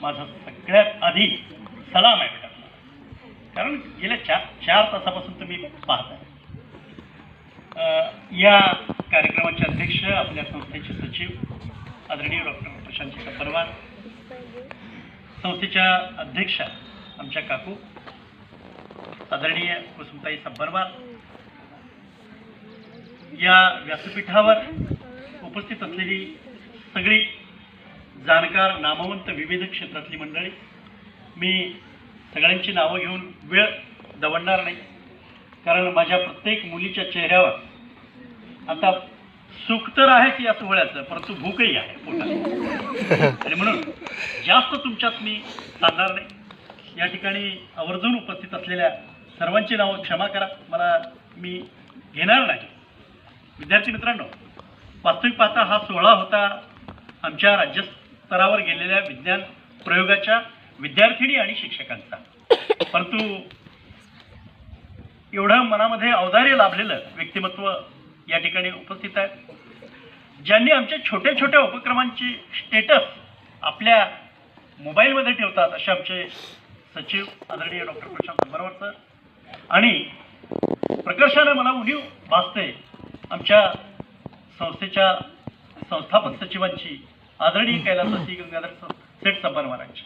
माझा सगळ्यात आधी सलाम आहे बेटा. कारण गेल्या चार चार तासापासून तुम्ही पाहताय. या कार्यक्रमाचे अध्यक्ष आपल्या संस्थेचे सचिव आदरणीय डॉक्टर प्रशांत परवार संस्थेच्या अध्यक्षा आमच्या काकू आदरणीय कुसुमताई सब्बरवार या व्यासपीठावर उपस्थित असलेली सगळी जाणकार नामवंत विविध क्षेत्रातली मंडळी. मी सगळ्यांची नावं घेऊन वेळ दवडणार नाही. कारण माझ्या प्रत्येक मुलीच्या चेहऱ्यावर आता सुख तर आहे की या सोहळ्याचं परंतु भूकही आहे पोटात. आणि म्हणून जास्त तुमच्यात मी सांगणार नाही. या ठिकाणी आवर्जून उपस्थित असलेल्या सर्वांची नावं क्षमा करा. मला मी घेणार नाही. विद्यार्थी मित्रांनो वास्तविक पाहता हा सोहळा होता आमच्या स्तरावर गेलेल्या विज्ञान प्रयोगाच्या विद्यार्थिनी आणि शिक्षकांचा. परंतु एवढं मनामध्ये औदार्य लाभलेलं व्यक्तिमत्व या ठिकाणी उपस्थित आहे. ज्यांनी आमच्या छोट्या छोट्या उपक्रमांची स्टेटस आपल्या मोबाईलमध्ये ठेवतात असे आमचे सचिव आदरणीय डॉक्टर प्रशांत बरोबर सर आणि प्रकर्षानं मला उणीव भासते आमच्या संस्थेच्या संस्थापक सचिवांची आदरणीय कैलासाची गंगाधर सेठ सब्बर महाराजची.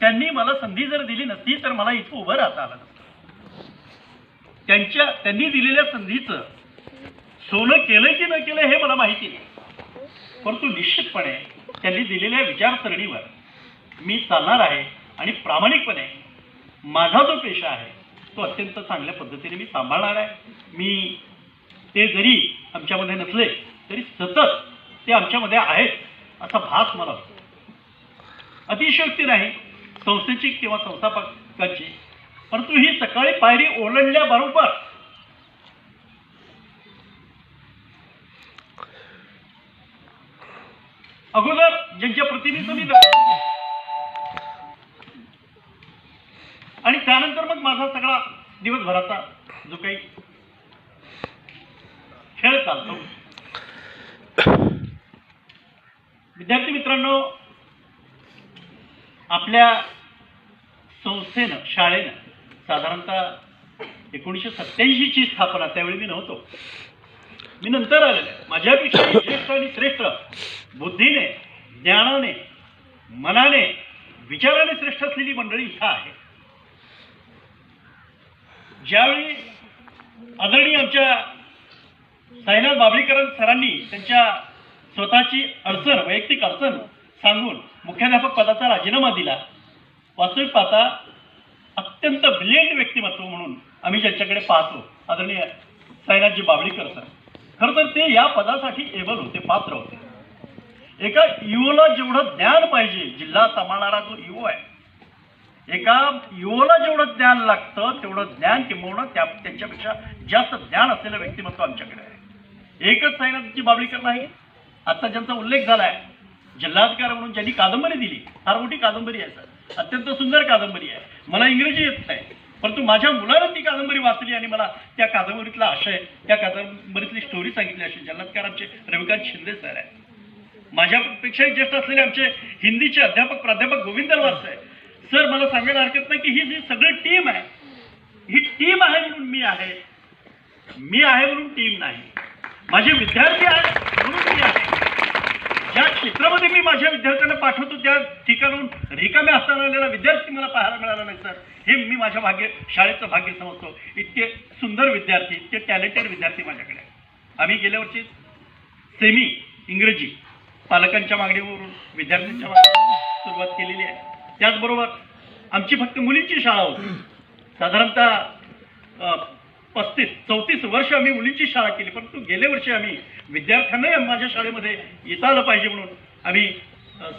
त्यांनी मला संधी जर दिली नसती तर मला इथं उभं राहता आलं नसतं. त्यांच्या त्यांनी दिलेल्या संधीचं सोनं केलं की न केलं हे मला माहिती नाही. परंतु निश्चितपणे त्यांनी दिलेल्या विचारसरणीवर मी चालणार आहे आणि प्रामाणिकपणे माझा जो पेशा आहे तो अत्यंत चांगल्या पद्धतीने मी सांभाळणार आहे. मी ते जरी आमच्यामध्ये नसले तरी सतत ते आमच्यामध्ये आहेत. असा भास मला असतो. अतिशयोक्ती नाही. संस्थेची किंवा संस्थापकाची. परंतु ही सकाळी पायरी ओलांडल्याबरोबर अगोदर ज्यांच्या प्रतिनिधी आणि त्यानंतर मग माझा सगळा दिवसभराचा जो काही खेळ चालतो. विद्यार्थी मित्रांनो आपल्या संस्थेनं शाळेनं साधारणतः एकोणीसशे सत्याऐंशीची स्थापना त्यावेळी मी नव्हतो. मी नंतर आलेलो आहे. माझ्यापेक्षा ज्येष्ठ आणि श्रेष्ठ बुद्धीने ज्ञानाने मनाने विचाराने श्रेष्ठ असलेली मंडळी इथं आहे. ज्यावेळी आदरणीय आमच्या साईनाथ बाबळीकरण सरांनी त्यांच्या स्वतःची अडचण वैयक्तिक अडचण सांगून मुख्याध्यापक पदाचा राजीनामा दिला. वास्तविक पाहता अत्यंत ब्रिलियंट व्यक्तिमत्व म्हणून आम्ही ज्यांच्याकडे पाहतो आदरणीय साईनाथजी बाबळीकर सर. खरं तर ते या पदासाठी एबल होते पात्र होते. एका युवला जेवढं ज्ञान पाहिजे जिल्हा सांभाळणारा जो युव आहे एका युवला जेवढं ज्ञान लागतं तेवढं ज्ञान किंबवणं त्या त्यांच्यापेक्षा जास्त ज्ञान असलेलं व्यक्तिमत्व आमच्याकडे आहे. एकच साईनाथजी बाबळीकर नाही आता ज्यांचा उल्लेख झाला आहे जिल्हाधिकारी म्हणून ज्यांनी कादंबरी दिली फार मोठी कादंबरी आहे सर. अत्यंत सुंदर कादंबरी आहे. मला इंग्रजी येत नाही परंतु माझ्या मुलानं ती कादंबरी वाचली आणि मला त्या कादंबरीतला आशय त्या कादंबरीतली स्टोरी सांगितली अशी जिल्हाधिकारी आमचे रविकांत शिंदे सर आहे माझ्यापेक्षाही ज्येष्ठ असलेले आमचे हिंदीचे अध्यापक प्राध्यापक गोविंद आहे सर मला सांगायला हरकत नाही की ही जी सगळी टीम आहे ही टीम आहे म्हणून मी आहे. मी आहे म्हणून टीम नाही. माझे विद्यार्थी आहेत म्हणून ज्या क्षेत्रामध्ये मी माझ्या विद्यार्थ्यांना पाठवतो त्या ठिकाणून रिकाम्या असताना आलेला विद्यार्थी मला पाहायला मिळाला नाही सर. हे मी माझ्या भाग्य शाळेचं भाग्य समजतो. इतके सुंदर विद्यार्थी इतके टॅलेंटेड विद्यार्थी माझ्याकडे आम्ही गेल्या वर्षी सेमी इंग्रजी पालकांच्या मागणीवरून विद्यार्थ्यांच्या सुरुवात केलेली आहे. त्याचबरोबर आमची फक्त मुलींची शाळा होती. साधारणतः पस्तीस चौतीस वर्ष आम्ही मुलींची शाळा केली परंतु गेल्या वर्षी आम्ही विद्यार्थ्यांनाही माझ्या शाळेमध्ये येता आलं पाहिजे म्हणून आम्ही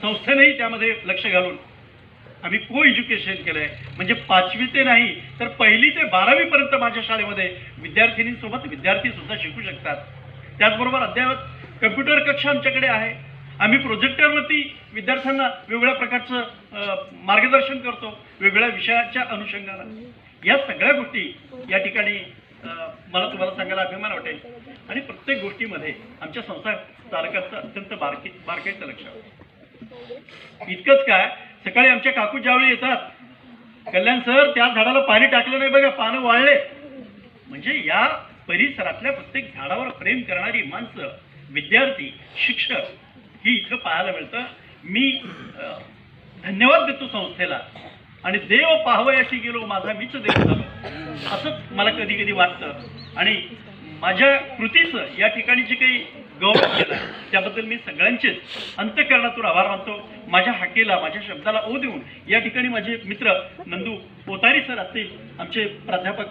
संस्थेनेही त्यामध्ये लक्ष घालून आम्ही को एज्युकेशन केलं आहे म्हणजे पाचवी ते नाही तर पहिली ते बारावीपर्यंत माझ्या शाळेमध्ये विद्यार्थिनींसोबत विद्यार्थीसुद्धा शिकू शकतात. त्याचबरोबर अद्ययावत कम्प्युटर कक्षा आमच्याकडे आहे. आम्ही प्रोजेक्टरवरती विद्यार्थ्यांना वेगवेगळ्या प्रकारचं मार्गदर्शन करतो वेगवेगळ्या विषयाच्या अनुषंगानं. या सगळ्या गोष्टी या ठिकाणी मला तुम्हाला सांगायला अभिमान वाटेल. आणि प्रत्येक गोष्टीमध्ये आमच्या संस्था चालकांचं अत्यंत बारकी बारकाईचं लक्ष इतकंच काय सकाळी आमच्या काकू ज्यावेळी येतात कल्याण सर त्या झाडाला पाणी टाकलं नाही बघा पानं वाळले. म्हणजे या परिसरातल्या प्रत्येक झाडावर प्रेम करणारी माणसं विद्यार्थी शिक्षक ही इथं पाहायला मिळतं. मी अं, धन्यवाद देतो संस्थेला. आणि देव पाहावयाशी गेलो माझा मीच देव झालो. असंच मला कधी कधी वाटतं. आणि माझ्या कृतीचं या ठिकाणी जे काही गौरव केला त्याबद्दल मी सगळ्यांचेच अंतकरणातून आभार मानतो. माझ्या हाकेला माझ्या शब्दाला ओ देऊन या ठिकाणी माझे मित्र नंदू पोतारी सर असतील आमचे प्राध्यापक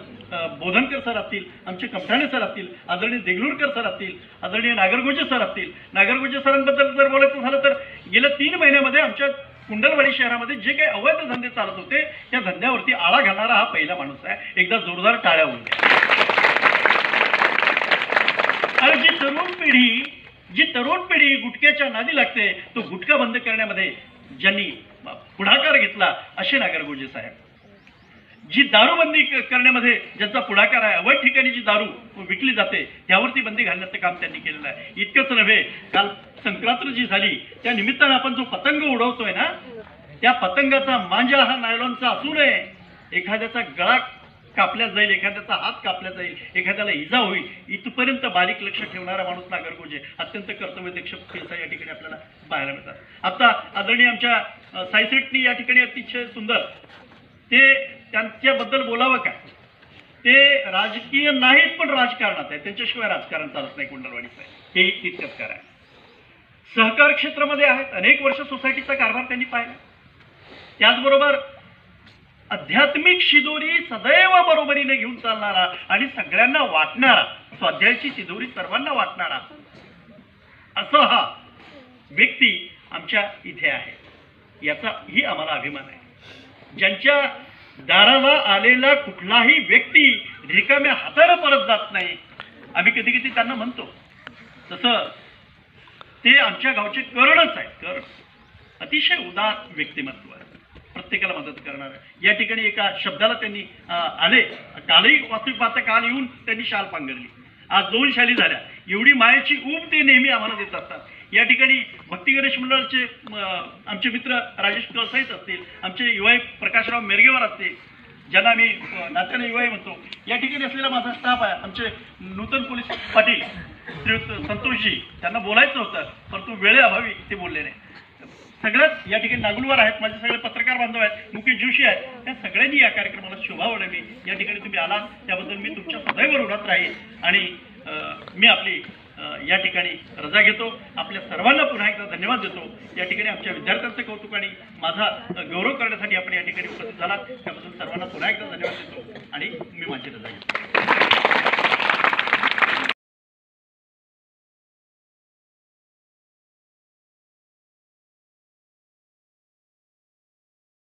बोधनकर सर असतील आमचे कमठाणे सर असतील आदरणीय देगलूरकर सर असतील आदरणीय नागरगोजे सर असतील. नागरगोजे सरांबद्दल जर बोलायचं झालं तर गेल्या तीन महिन्यामध्ये आमच्या कुंडलवाडी शहरामध्ये जे काही अवैध धंदे चालत होते त्या धंद्यावरती आळा घालणारा हा पहिला माणूस आहे. एकदा जोरदार टाळ्या होऊन आणि जी तरुण पिढी जी तरुण पिढी गुटख्याच्या नादी लागते तो गुटखा बंद करण्यामध्ये ज्यांनी पुढाकार घेतला असे नागरगोजे साहेब. जी दारूबंदी करण्यामध्ये ज्यांचा पुढाकार आहे अवैध ठिकाणी जी दारू विकली जाते त्यावरती बंदी घालण्याचं काम त्यांनी केलेलं आहे. इतकंच नव्हे काल संक्रांत जी झाली त्या निमित्तानं आपण जो पतंग उडवतोय ना त्या पतंगाचा मांजा हा नायलॉनचा असू नये. एखाद्याचा गळा कापल्या जाईल एखाद्याचा हात कापला जाईल एखाद्याला इजा होईल इथपर्यंत बारीक लक्ष ठेवणारा माणूस नागरगोजे अत्यंत कर्तव्यदक्ष केसा या ठिकाणी आपल्याला पाहायला मिळतात. आता आदरणीय आमच्या अ, साईसेटनी या ठिकाणी अतिशय सुंदर ते त्यांच्याबद्दल बोलावं काय? ते राजकीय नाहीत पण राजकारणात आहे त्यांच्याशिवाय राजकारण चालत नाही कुंडलवाडीचं आहे हे तितकंच आहे. सहकार क्षेत्रामध्ये आहेत. अनेक वर्ष सोसायटीचा कारभार त्यांनी पाहिला. त्याचबरोबर आध्यात्मिक शिदोरी सदैव बरोबरीने घेऊन चालणारा आणि सगळ्यांना वाटणारा स्वाध्यायाची शिदोरी सर्वांना वाटणारा असा हा व्यक्ती आमच्या इथे आहे. याचा ही आम्हाला अभिमान आहे. ज्यांच्या दाराला आलेला कुठलाही व्यक्ती रिकाम्या हाताने परत जात नाही. आम्ही कधी कधी त्यांना म्हणतो तसं ते आमच्या गावचे कर्णच आहे कर्ण. अतिशय उदार व्यक्तिमत्व आहे. प्रत्येकाला मदत करणार आहे. या ठिकाणी एका शब्दाला त्यांनी आले. कालही वास्तविक पाहता काल येऊन त्यांनी शाल पांघरली. आज दोन शाली झाल्या. एवढी मायाची ऊब ते नेहमी आम्हाला देत असतात. या ठिकाणी भक्ती गणेश मंडळाचे आमचे मित्र राजेश कळसाईत असतील आमचे युवाई प्रकाशराव मेरगेवर असतील ज्यांना आम्ही नात्याने युवाई म्हणतो या ठिकाणी असलेला माझा स्टाफ आहे आमचे नूतन पोलीस पाटील श्रीयुक्त संतोषजी. त्यांना बोलायचं होतं परंतु वेळेअभावी ते बोलले नाही. सगळ्याच या ठिकाणी नागुलवार आहेत माझे सगळे पत्रकार बांधव आहेत मुकेश जोशी आहेत त्या सगळ्यांनी या कार्यक्रमाला शोभा वाढवली. या ठिकाणी तुम्ही आलात त्याबद्दल मी तुमच्या सदैव ऋणात राहील आणि मी आपली या ठिकाणी रजा घेतो. आपल्या सर्वांना पुन्हा एकदा धन्यवाद देतो. या ठिकाणी आमच्या विद्यार्थ्यांचं कौतुक आणि माझा गौरव करण्यासाठी आपण या ठिकाणी उपस्थित झालात. त्याबद्दल सर्वांना पुन्हा एकदा धन्यवाद देतो. आणि मी माझी रजा घेतो.